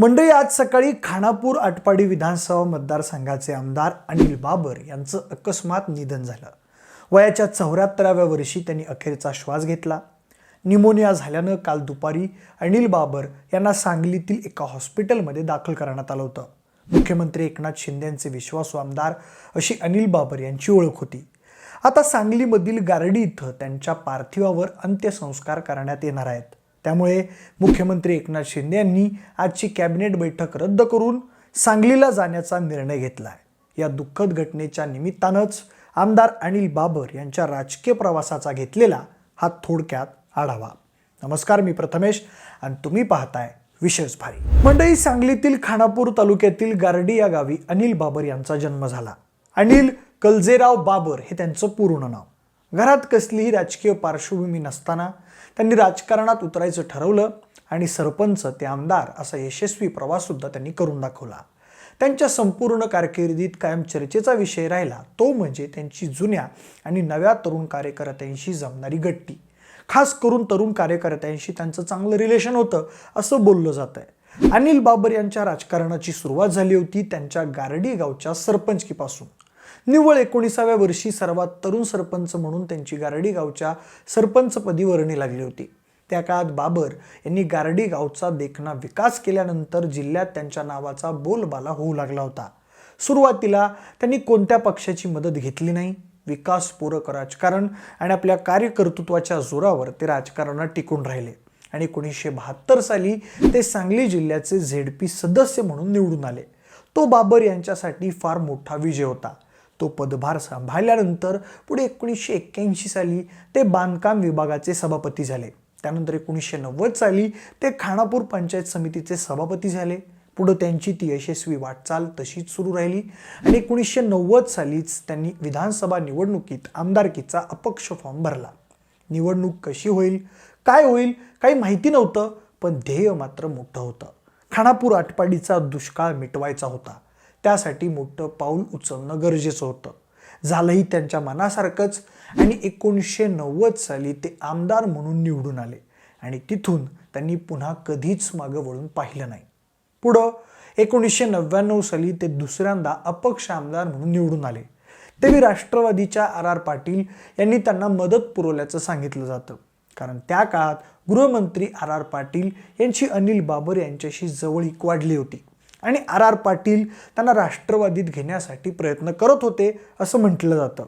मंडळी आज सकाळी खानापूर आटपाडी विधानसभा मतदारसंघाचे आमदार अनिल बाबर यांचं अकस्मात निधन झालं. वयाच्या चौऱ्याहत्तराव्या वर्षी त्यांनी अखेरचा श्वास घेतला. निमोनिया झाल्यानं काल दुपारी अनिल बाबर यांना सांगलीतील एका हॉस्पिटलमध्ये दाखल करण्यात आलं होतं. मुख्यमंत्री एकनाथ शिंदेंचे विश्वासू आमदार अशी अनिल बाबर यांची ओळख होती. आता सांगलीमधील गारडी इथं त्यांच्या पार्थिवावर अंत्यसंस्कार करण्यात येणार आहेत. त्यामुळे मुख्यमंत्री एकनाथ शिंदे यांनी आजची कॅबिनेट बैठक रद्द करून सांगलीला जाण्याचा निर्णय घेतला आहे या दुःखद घटनेच्या निमित्तानंच आमदार अनिल बाबर यांच्या राजकीय प्रवासाचा घेतलेला हा थोडक्यात आढावा. नमस्कार मी प्रथमेश आणि तुम्ही पाहताय विशेष भारी. मंडई सांगलीतील खानापूर तालुक्यातील गार्डी या गावी अनिल बाबर यांचा जन्म झाला. अनिल कलजेराव बाबर हे त्यांचं पूर्ण नाव. घरात कसलीही राजकीय पार्श्वभूमी नसताना त्यांनी राजकारणात उतरायचं ठरवलं आणि सरपंच ते आमदार असा यशस्वी प्रवास सुद्धा त्यांनी करून दाखवला. त्यांच्या संपूर्ण कारकिर्दीत कायम चर्चेचा विषय राहिला. तो म्हणजे त्यांची जुन्या आणि नव्या तरुण कार्यकर्त्यांशी जमणारी गट्टी. खास करून तरुण कार्यकर्त्यांशी त्यांचं चांगलं रिलेशन होतं असं बोललं जात आहे अनिल बाबर यांच्या राजकारणाची सुरुवात झाली होती त्यांच्या गारडी गावच्या सरपंचकीपासून. निव्वळ एकोणीसाव्या वर्षी सर्वात तरुण सरपंच म्हणून त्यांची गारडी गावच्या सरपंचपदी वर्णी लागली होती. त्या काळात बाबर यांनी गारडी गावचा देखणा विकास केल्यानंतर जिल्ह्यात त्यांच्या नावाचा बोलबाला होऊ लागला होता. सुरुवातीला त्यांनी कोणत्या पक्षाची मदत घेतली नाही? विकासपूरक राजकारण आणि आपल्या कार्यकर्तृत्वाच्या जोरावर ते राजकारणात टिकून राहिले. आणि एकोणीसशे बहात्तर साली ते सांगली जिल्ह्याचे झेडपी सदस्य म्हणून निवडून आले. तो बाबर यांच्यासाठी फार मोठा विजय होता. तो पदभार सांभाळल्यानंतर पुढे एकोणीसशे एक्क्याऐंशी साली ते बांधकाम विभागाचे सभापती झाले. त्यानंतर एकोणीसशे नव्वद साली ते खानापूर पंचायत समितीचे सभापती झाले. पुढं त्यांची ती यशस्वी वाटचाल तशीच सुरू राहिली आणि एकोणीसशे नव्वद सालीच त्यांनी विधानसभा निवडणुकीत आमदारकीचा अपक्ष फॉर्म भरला. निवडणूक कशी होईल काय होईल काही माहिती नव्हतं पण ध्येय मात्र मोठं होतं. खानापूर आटपाडीचा दुष्काळ मिटवायचा होता. त्यासाठी मोठं पाऊल उचलणं गरजेचं होतं. झालंही त्यांच्या मनासारखंच आणि एकोणीसशे नव्वद साली ते आमदार म्हणून निवडून आले आणि तिथून त्यांनी पुन्हा कधीच मागं वळून पाहिलं नाही. पुढं एकोणीसशे नव्याण्णव साली ते दुसऱ्यांदा अपक्ष आमदार म्हणून निवडून आले. तेव्हा राष्ट्रवादीच्या आर आर पाटील यांनी त्यांना मदत पुरवल्याचं सांगितलं जातं. कारण त्या काळात गृहमंत्री आर आर पाटील यांची अनिल बाबर यांच्याशी जवळीक वाढली होती. आणि आर आर पाटील त्यांना राष्ट्रवादीत घेण्यासाठी प्रयत्न करत होते असं म्हटलं जातं.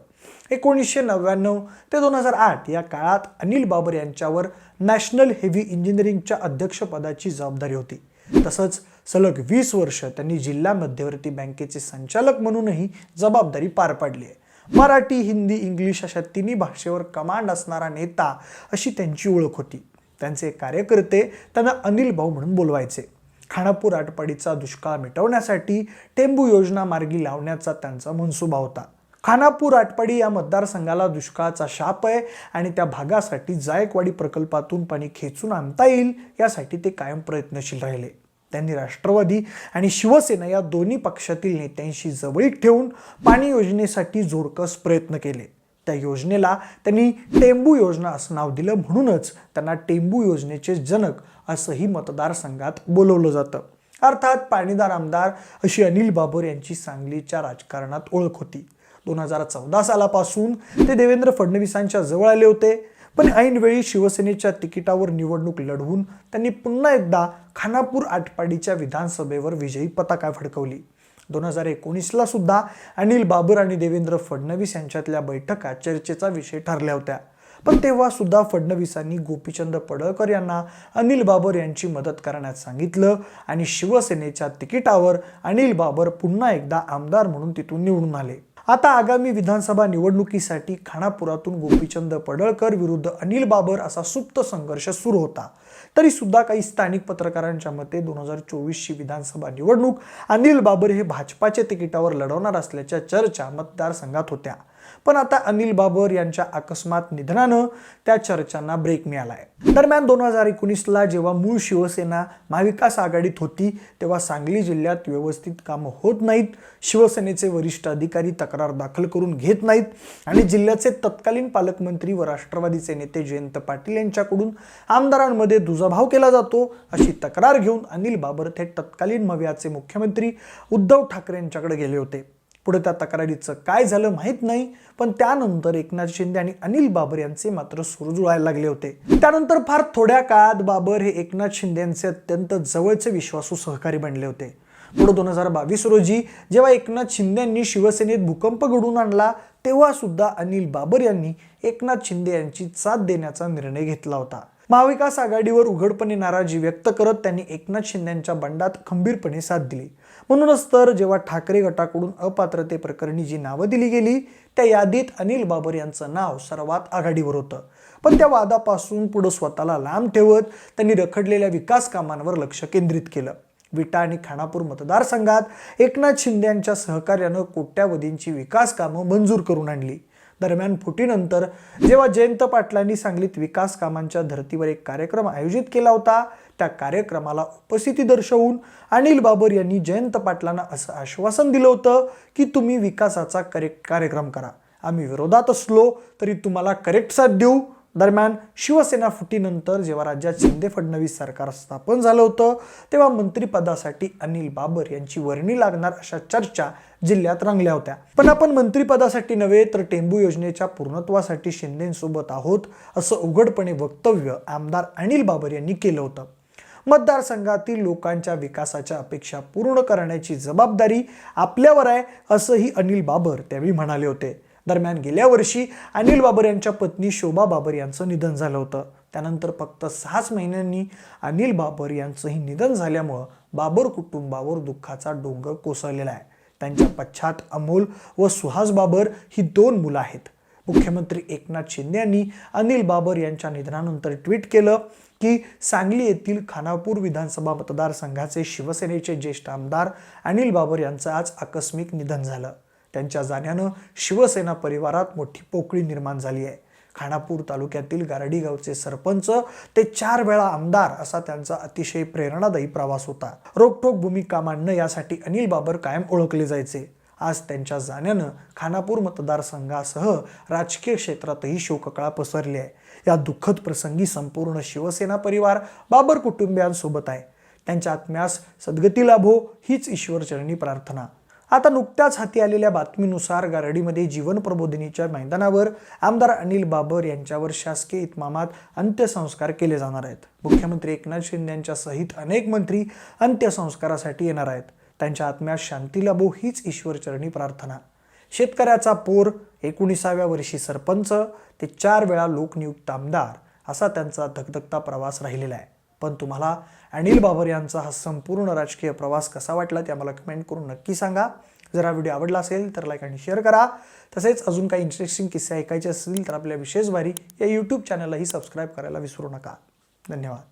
एकोणीसशे नव्याण्णव ते दोन हजार आठ या काळात अनिल बाबर यांच्यावर नॅशनल हेवी इंजिनिअरिंगच्या अध्यक्षपदाची जबाबदारी होती. तसंच सलग वीस वर्ष त्यांनी जिल्हा मध्यवर्ती बँकेचे संचालक म्हणूनही जबाबदारी पार पाडली आहे. मराठी हिंदी इंग्लिश अशा तिन्ही भाषेवर कमांड असणारा नेता अशी त्यांची ओळख होती. त्यांचे कार्यकर्ते त्यांना अनिल भाऊ म्हणून बोलवायचे. खानापूर आटपाडीचा दुष्काळ मिटवण्यासाठी टेंबू योजना मार्गी लावण्याचा त्यांचा मनसुबा होता. खानापूर आटपाडी या मतदारसंघाला दुष्काळाचा शाप आहे आणि त्या भागासाठी जायकवाडी प्रकल्पातून पाणी खेचून आणता येईल यासाठी ते कायम प्रयत्नशील राहिले. त्यांनी राष्ट्रवादी आणि शिवसेना या दोन्ही पक्षातील नेत्यांशी जवळीक ठेवून पाणी योजनेसाठी जोरकस प्रयत्न केले. त्या योजनेला त्यांनी टेंबू योजना असं नाव दिलं. म्हणूनच त्यांना टेंबू योजनेचे जनक असंही मतदारसंघात बोलवलं जातं. अर्थात पाणीदार आमदार अशी अनिल बाबर यांची सांगलीच्या राजकारणात ओळख होती. दोन हजार चौदा सालापासून ते देवेंद्र फडणवीसांच्या जवळ आले होते. पण ऐनवेळी शिवसेनेच्या तिकिटावर निवडणूक लढवून त्यांनी पुन्हा एकदा खानापूर आटपाडीच्या विधानसभेवर विजयी पताका फडकवली. दोन हजार एकोणीसला सुद्धा अनिल बाबर आणि देवेंद्र फडणवीस यांच्यातल्या बैठका चर्चेचा विषय ठरल्या होत्या. पण तेव्हा सुद्धा फडणवीसांनी गोपीचंद पडळकर यांना अनिल बाबर यांची मदत करण्यास सांगितलं आणि शिवसेनेच्या तिकिटावर अनिल बाबर पुन्हा एकदा आमदार म्हणून तिथून निवडून आले. आता आगामी विधानसभा निवडणुकीसाठी खानापुरातून गोपीचंद पडळकर विरुद्ध अनिल बाबर असा सुप्त संघर्ष सुरू होता. तरी सुद्धा काही स्थानिक पत्रकारांच्या मते दोन हजार चोवीसची विधानसभा निवडणूक अनिल बाबर हे भाजपाच्या तिकिटावर लढवणार असल्याच्या चर्चा मतदारसंघात होत्या. पण आता अनिल बाबर यांच्या अकस्मात निधनानं त्या चर्चांना ब्रेक मिळाला आहे दरम्यान दोन हजार एकोणीसला जेव्हा मूळ शिवसेना महाविकास आघाडीत होती तेव्हा सांगली जिल्ह्यात व्यवस्थित कामं होत नाहीत शिवसेनेचे वरिष्ठ अधिकारी तक्रार दाखल करून घेत नाहीत आणि जिल्ह्याचे तत्कालीन पालकमंत्री व राष्ट्रवादीचे नेते जयंत पाटील यांच्याकडून आमदारांमध्ये दुजाभाव केला जातो अशी तक्रार घेऊन अनिल बाबर थेट तत्कालीन मव्याचे मुख्यमंत्री उद्धव ठाकरे यांच्याकडे गेले होते. पुढे त्या तक्रारीचं काय झालं माहीत नाही पण त्यानंतर एकनाथ शिंदे आणि अनिल बाबर यांचे मात्र सुरू जुळायला लागले होते. त्यानंतर फार थोड्या काळात बाबर हे एकनाथ शिंदे यांचे अत्यंत जवळचे विश्वासू सहकारी बनले होते. पुढे दोन हजार बावीस रोजी जेव्हा एकनाथ शिंदे यांनी शिवसेनेत भूकंप घडवून आणला तेव्हा सुद्धा अनिल बाबर यांनी एकनाथ शिंदे यांची साथ देण्याचा निर्णय घेतला होता. महाविकास आघाडीवर उघडपणे नाराजी व्यक्त करत त्यांनी एकनाथ शिंदेच्या बंडात खंबीरपणे साथ दिली. म्हणूनच तर जेव्हा ठाकरे गटाकडून अपात्रते प्रकरणी जी नावं दिली गेली त्या यादीत अनिल बाबर यांचं नाव सर्वात आघाडीवर होतं. पण त्या वादापासून पुढं स्वतःला लांब ठेवत त्यांनी रखडलेल्या विकास कामांवर लक्ष केंद्रित केलं. विटा आणि खानापूर मतदारसंघात एकनाथ शिंदे यांच्या सहकार्यानं कोट्यावधींची विकास कामं मंजूर करून आणली. दरम्यान फुटीनंतर जेव्हा जयंत पाटलांनी सांगलीत विकास कामांच्या धर्तीवर एक कार्यक्रम आयोजित केला होता त्या कार्यक्रमाला उपस्थिती दर्शवून अनिल बाबर यांनी जयंत पाटलांना असं आश्वासन दिलं होतं की तुम्ही विकासाचा करेक्ट कार्यक्रम करा. आम्ही विरोधात असलो तरी तुम्हाला करेक्ट साथ देऊ. दरम्यान शिवसेना फुटीनंतर जेव्हा राज्यात शिंदे फडणवीस सरकार स्थापन झालं होतं तेव्हा मंत्रिपदासाठी अनिल बाबर यांची वर्णी लागणार अशा चर्चा जिल्ह्यात रंगल्या होत्या. पण आपण मंत्रिपदासाठी नव्हे तर टेंबू योजनेच्या पूर्णत्वासाठी शिंदेसोबत आहोत असं उघडपणे वक्तव्य आमदार अनिल बाबर यांनी केलं होतं. मतदारसंघातील लोकांच्या विकासाच्या अपेक्षा पूर्ण करण्याची जबाबदारी आपल्यावर आहे असंही अनिल बाबर त्यावेळी म्हणाले होते. दरम्यान गेल्या वर्षी अनिल बाबर यांच्या पत्नी शोभा बाबर यांचं निधन झालं होतं. त्यानंतर फक्त सहाच महिन्यांनी अनिल बाबर यांचंही निधन झाल्यामुळं बाबर कुटुंबावर दुःखाचा डोंगर कोसळलेला आहे. त्यांच्या पश्चात अमोल व सुहास बाबर ही दोन मुलं आहेत. मुख्यमंत्री एकनाथ शिंदे यांनी अनिल बाबर यांच्या निधनानंतर ट्विट केलं की सांगली येथील खानापूर विधानसभा मतदारसंघाचे शिवसेनेचे ज्येष्ठ आमदार अनिल बाबर यांचं आज आकस्मिक निधन झालं. त्यांच्या जाण्यानं शिवसेना परिवारात मोठी पोकळी निर्माण झाली आहे. खानापूर तालुक्यातील गारडी गावचे सरपंच ते चार वेळा आमदार असा त्यांचा अतिशय प्रेरणादायी प्रवास होता. रोखोक भूमिका मांडणं यासाठी अनिल बाबर कायम ओळखले जायचे. आज त्यांच्या जाण्यानं खानापूर मतदारसंघासह राजकीय क्षेत्रातही शोककळा पसरली आहे. या दुःखद प्रसंगी संपूर्ण शिवसेना परिवार बाबर कुटुंबियांसोबत आहे. त्यांच्या आत्म्यास सद्गती लाभो हीच ईश्वरचरणी प्रार्थना. आता नुकत्याच हाती आलेल्या बातमीनुसार गारडीमध्ये जीवन प्रबोधिनीच्या मैदानावर आमदार अनिल बाबर यांच्यावर शासकीय इतमामात अंत्यसंस्कार केले जाणार आहेत. मुख्यमंत्री एकनाथ शिंदे यांच्या सहित अनेक मंत्री अंत्यसंस्कारासाठी येणार आहेत. त्यांच्या आत्म्यात शांती लाभो हीच ईश्वरचरणी प्रार्थना. शेतकऱ्याचा पोर एकोणीसाव्या वर्षी सरपंच ते चार वेळा लोकनियुक्त आमदार असा त्यांचा धकधकता प्रवास राहिलेला आहे. पण तुम्हाला अनिल बाबर यांचा हा संपूर्ण राजकीय प्रवास कसा वाटला ते आम्हाला कमेंट करून नक्की सांगा. जर हा व्हिडिओ आवडला असेल तर लाईक आणि शेअर करा. तसेच अजून काही इंटरेस्टिंग किस्से ऐकायचे असतील तर आपल्या विशेष भारी या यूट्यूब चॅनललाही सबस्क्राईब करायला विसरू नका. धन्यवाद.